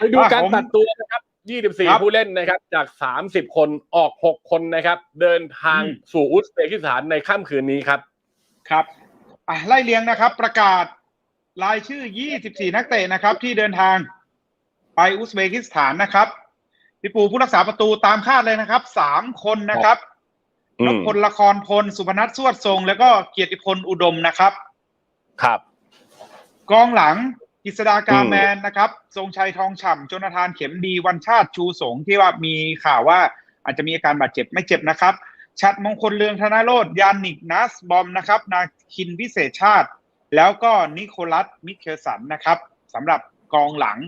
ไปดูการผมตัดตัวนะครับครับ 24 ผู้เล่นนะครับ จาก 30 คนออก 6 คนนะครับ เดินทางอืมสู่อุซเบกิสถานในค่ำคืนนี้ครับ ครับอะไล่เลียงนะครับ ประกาศรายชื่อ 24 นักเตะนะครับ ที่เดินทางไปอุซเบกิสถานนะครับพี่ปูผู้รักษาประตูตามคาดเลยนะครับสามคนนะครับอืนมพพลละครพล สุพนัทสวดทรง แล้วก็เกียรติพลอุดมนะครับ ครับ กองหลัง กิษดากาอืมแมนนะครับ ทรงชัยทองฉ่ำโจนาธานเข็มดีวันชาติชูสงที่ว่ามีข่าวว่าอาจจะมีอาการบาดเจ็บไม่เจ็บนะครับ ชัดมงคลเลืองธนาโรธยานิกนัสบอมนะครับ นาคินพิเศษชาติ แล้วก็นิโคลัสมิเคลสันนะครับสำหรับกองหลัง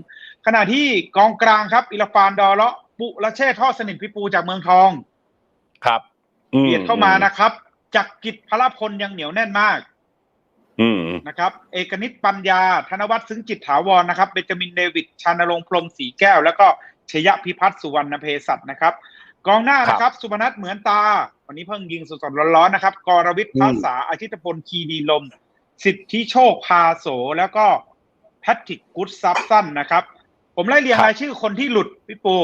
ขณะที่กองกลางครับ อิลฟานดอเลาะปุละเช่ท่อสนิทพิปูจากเมืองทอง ครับอืเบียดเข้ามานะครับจักรกิจพระพลยังเหนียวแน่นมากอืม นะครับ เอกนิตปัญญา ธนวัฒน์ซึ้งจิตถาวรนะครับ เบนจามินเดวิด ชานรงค์พรหมสีแก้ว แล้วก็ชยพิพัฒน์สุวรรณเภสัชนะครับ กองหน้านะครับ สุพนัทเหมือนตา วันนี้เพิ่งยิงสดๆร้อนๆนะครับ กรวิทย์อืมภาษาอาชิตพลคีดีลม สิทธิโชคพาโส แล้วก็แพทริกกุดซับสั้นนะครับ ผมไล่เรียงรายชื่อคนที่หลุดพี่ปู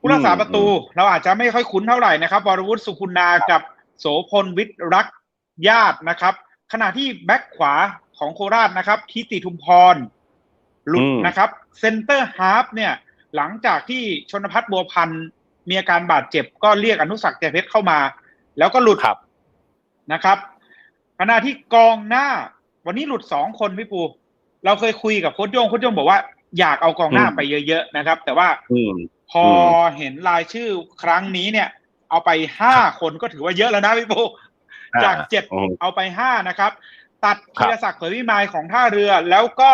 ผู้รักษาประตู เราอาจจะไม่ค่อยคุ้นเท่าไหร่นะครับวรวุฒิสุคุณากับโสพลวิทย์รักญาตินะครับ ขณะที่แบ็คขวาของโคราชนะครับทิติทุมพรหลุดอืมนะครับเซนเตอร์ฮาร์ฟเนี่ย หลังจากที่ชนพัฒน์บัวพันธ์มีอาการบาดเจ็บ ก็เรียกอนุสักดิ์ใจเพชรเข้ามา แล้วก็หลุดครับนะครับขณะที่กองหน้า วันนี้หลุดสองคนพี่ปู เราเคยคุยกับโค้ชโยงโค้ชโยงบอกว่าอยากเอากองหน้าอืมไปเยอะๆนะครับ แต่ว่าอืมพอเห็นรายชื่อครั้งนี้เนี่ย เอาไปห้าคนก็ถือว่าเยอะแล้วนะพี่ปูอ่า จากเจ็ดอืมเอาไปห้านะครับ ตัดครัธีบรศักดิ์เผยวิมายของท่าเรือแล้วก็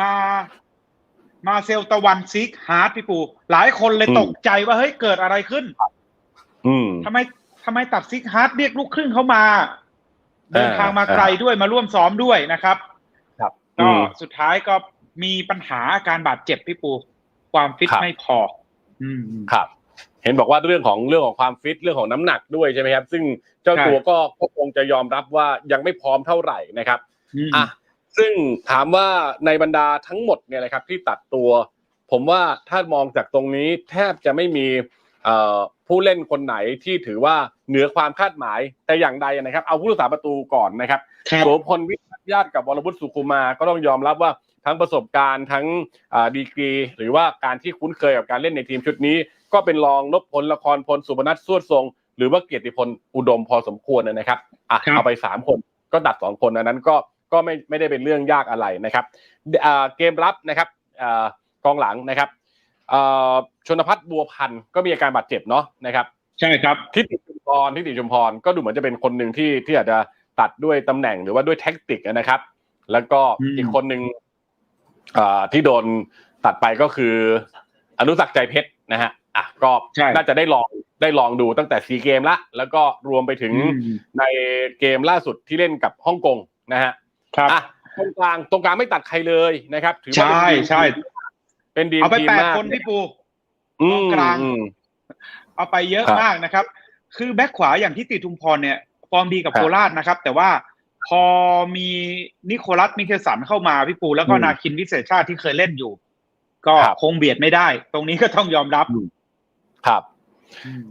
มามาเซลตะวันซิกฮาร์ดพี่ปูหลายคนเลยตกใจว่าเฮ้ยเกิดอะไรขึ้น อืมทำไมทำไมตัดซิกฮาร์ดเรียกลูกครึ่งเข้ามาเดินทางมาไกลด้วยมาร่วมซ้อมด้วยนะครับ ครับก็อืมสุดท้ายก็มีปัญหาอาการบาดเจ็บพี่ปู ความฟิตครับไม่พอ อืมครับ เห็นบอกว่าเรื่องของเรื่องของความฟิตเรื่องของน้ำหนักด้วยใช่ไหมครับ ซึ่งเจ้าใช่ตัวก็ก็คงจะยอมรับว่ายังไม่พร้อมเท่าไหร่นะครับอืมอะซึ่งถามว่าในบรรดาทั้งหมดเนี่ยนะครับที่ตัดตัว ผมว่าถ้ามองจากตรงนี้แทบจะไม่มีเอ่อผู้เล่นคนไหนที่ถือว่าเหนือความคาดหมายแต่อย่างใดนะครับ เอาผู้รักษาประตูก่อนนะครับครับโสพลวิทยญาติกับวรวุฒิสุขุมาก็ต้องยอมรับว่า ทั้งประสบการณ์ทั้งอ่าดีกรี หรือว่าการที่คุ้นเคยกับการเล่นในทีมชุดนี้ ก็เป็นรองนพพลละครพลสุพนัทสวดทรง หรือว่าเกียรติพลอุดมพอสมควรนะครับอะครับเอาไปสามคนก็ตัดสองคนอันนั้นก็ก็ไม่ไม่ได้เป็นเรื่องยากอะไรนะครับอ่าเกมรับนะครับอ่ากองหลังนะครับอ่าชนพัฒน์บัวพันธ์ก็มีอาการบาดเจ็บเนาะนะครับ ใช่ครับทิติชุมพรทิติชุมพรก็ดูเหมือนจะเป็นคนหนึ่งที่ที่อาจจะตัดด้วยตำแหน่งหรือว่าด้วยแท็กติกนะครับ แล้วก็อืมอีกคนหนึ่งอ่า ที่โดนตัดไปก็คือ อนุสักดิ์ใจเพชรนะฮะอะก็ใช่น่าจะได้ลองได้ลองดูตั้งแต่ซีเกมละ แล้วก็รวมไปถึงอืมในเกมล่าสุดที่เล่นกับฮ่องกงนะฮะครับอะตรงกลางตรงกลางไม่ตัดใครเลยนะครับถือว่าใช่เป็นดีมใช่เป็นดีมเอาไปทีมแปดมากคนพี่ปูอืมตรงกลางอืมเอาไปเยอะครับมากนะครับ คือแบ็คขวาอย่างที่ติทุมพรเนี่ยฟอร์มดีกับครับโคราชนะครับ แต่ว่า พอมีนิโคลัสมิเคลสันเข้ามาพี่ปูแล้วก็อืมนาคินวิเศษชาติที่เคยเล่นอยู่ ก็ครับคงเบียดไม่ได้ ตรงนี้ก็ต้องยอมรับอืมครับ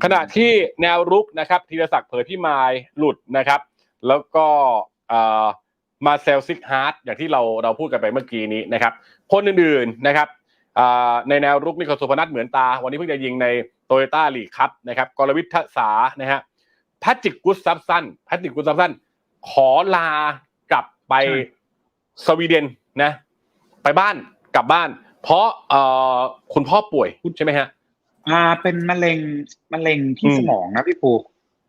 ขณะที่แนวรุกนะครับธีรศักดิ์เผยพิมายหลุดนะครับ แล้วก็เอ่อมาเซลซิกฮาร์ดอย่างที่เราเราพูดกันไปเมื่อกี้นี้นะครับ คนอื่นๆนะครับอ่าในแนวรุกนี่ก็สุพนัทเหมือนตา วันนี้เพิ่งจะยิงในโตโยต้าลีกครับนะครับกรวิทย์ทศานะฮะแพทริกกุสซับสันแพทริกกุสซับสัน ขอลากลับไปใช่สวีเดนนะ ไปบ้านกลับบ้าน เพราะเอ่อคุณพ่อป่วยใช่ไหมฮะ อ่าเป็นมะเร็งมะเร็งที่อืมสมองนะพี่ปู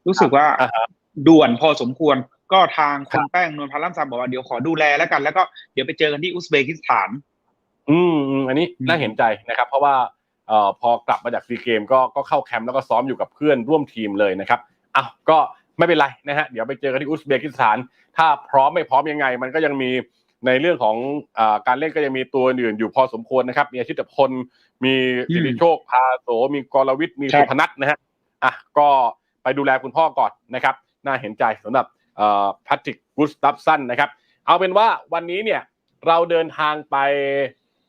รู้สึกว่าอ่าฮะด่วนพอสมควรก็ทางคุครัณบแป้งนวลพันธ์ล่ำซำบอกว่าเดี๋ยวขอดูแลแล้วกัน แล้วก็เดี๋ยวไปเจอกันที่อุซเบกิสถาน อืมอืมอันนี้อืมน่าเห็นใจนะครับ เพราะว่าเอ่อพอกลับมาจากซีเกมก็ก็เข้าแคมป์แล้วก็ซ้อมอยู่กับเพื่อนร่วมทีมเลยนะครับอ้าวก็ ไม่เป็นไรนะฮะเดี๋ยวไปเจอกันที่อุซเบกิสถาน ถ้าพร้อมไม่พร้อมยังไง มันก็ยังมีในเรื่องของอาการเล่นก็ยังมีตัวอื่นอยู่พอสมควรนะครับ มีอาชิตพล มีอืมสิริโชคพาโสมีกรวิทย์มีครับสุพนัทนะฮะอะก็ไปดูแลคุณพ่อก่อนนะครับ น่าเห็นใจสำหรับเอ่อแพทริกกุสตัฟสันนะครับ เอาเป็นว่าวันนี้เนี่ยเราเดินทางไป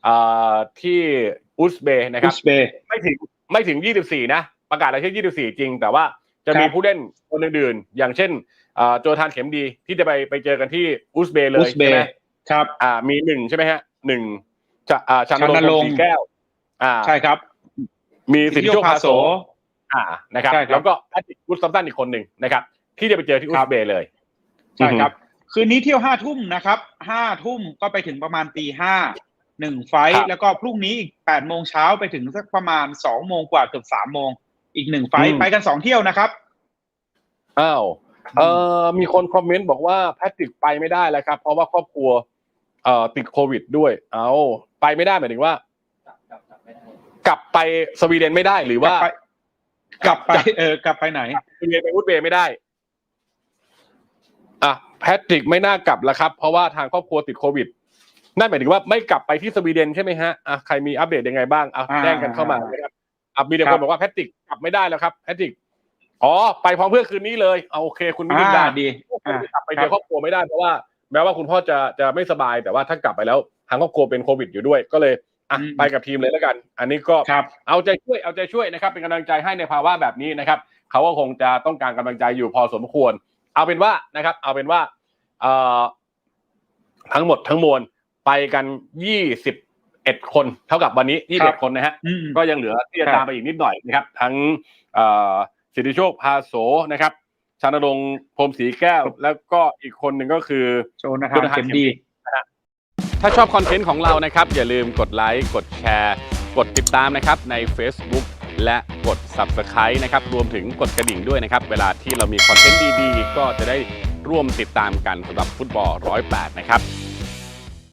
เอ่อที่อุซเบย์นะคอุรับสเบย์ไม่ถึงไม่ถึง 24 นะ ประกาศรายชื่อ 24 จริง แต่ว่า จะมีครับผู้เล่นคนอื่นๆ อย่างเช่นเอ่อโจทานเข็มดีที่จะไปไปเจอกันที่อุซเบย์เลอุยสเบใช่ไหมย์ครับอ่ามีหนึ่งใช่ไหมฮะหนึ่งจะอ่าชานชานนรงท์ค์สีแก้ว อ่าใช่ครับ มีสิทธิโชคพาโสอ่านะครับใช่ครับ แล้วก็แพทริกกุสซัมตันอีกคนหนึ่งนะครับ ที่จะไปเจอที่อุครัซบเบย์เลยใช่ครับ คืนนี้เที่ยวห้าทุ่มนะครับห้าทุ่มก็ไปถึงประมาณตีห้าหนึ่งไฟครัท์บแล้วก็พรุ่งนี้อีกแปดโมงเช้าไปถึงสักประมาณสองโมงกว่าเกือบสามโมง อีกหนึ่งไฟท์อืมไปกันสองเที่ยวนะครับอ้าวเอ่อมีคนคอมเมนต์บอกว่าแพทริกไปไม่ได้แล้วครับ เพราะว่าครอบครัวเอ่อติดโควิด ด้วย เอาไปไม่ได้หมายถึงว่า กลับไปสวีเดนไม่ได้หรือว่า กลับไปเออกลับไปไหนสวีเดนไปอุซเบย์ไม่ได้อะแพทริกไม่น่ากลับแล้วครับ เพราะว่าทางครอบครัวติดโควิดนั่นหมายถึงว่าไม่กลับไปที่สวีเดนใช่ไหมฮะอะใครมีอัปเดตยังไงบ้างอะอ่าแจ้งกันเข้ามานะครับ อะมีแต่คครับนบอกว่าแพทริกกลับไม่ได้แล้วครับแพทริกอ๋อไปพร้อมเพื่อนคืนนี้เลยเอาโอเค คุณมิลินดาอ่าดีอ่ากลับไปเจอครอบครัวไม่ได้เพราะว่าแม้ว่าคุณพ่อจะจะไม่สบายแต่ว่าถ้ากลับไปแล้วทางครอบครัวเป็นโควิดอยู่ด้วยก็เลยอะอืมไปกับทีมเลยแล้วกัน อันนี้ก็ครับเอาใจช่วยเอาใจช่วยนะครับ เป็นกำลังใจให้ในภาวะแบบนี้นะครับเขาก็คงจะต้องการกำลังใจอยู่พอสมควร เอาเป็นว่านะครับ เอาเป็นว่าเอ่อทั้งหมดทั้งมวลไปกันยี่สิบ เอ็ดคนเท่ากับวันนี้ยี่ครัสิบบคนนะฮะอืมก็ยังเหลือที่จะครับตามไปอีกนิดหน่อยนะครับ ทั้งเอ่อสิทธิโชคพาโสนะครับชานรงค์พรหมศรีแก้ว แล้วก็อีกคนหนึ่งก็คือโจนาธานเข็มดีถ้าชอบคอนเทนต์ของเรานะครับ อย่าลืมกดไลค์กดแชร์กดติดตามนะครับใน Facebook และกด Subscribe นะครับ รวมถึงกดกระดิ่งด้วยนะครับ เวลาที่เรามีคอนเทนต์ดีๆ ก็จะได้ร่วมติดตามกันสำหรับฟุตบอล 108 นะครับ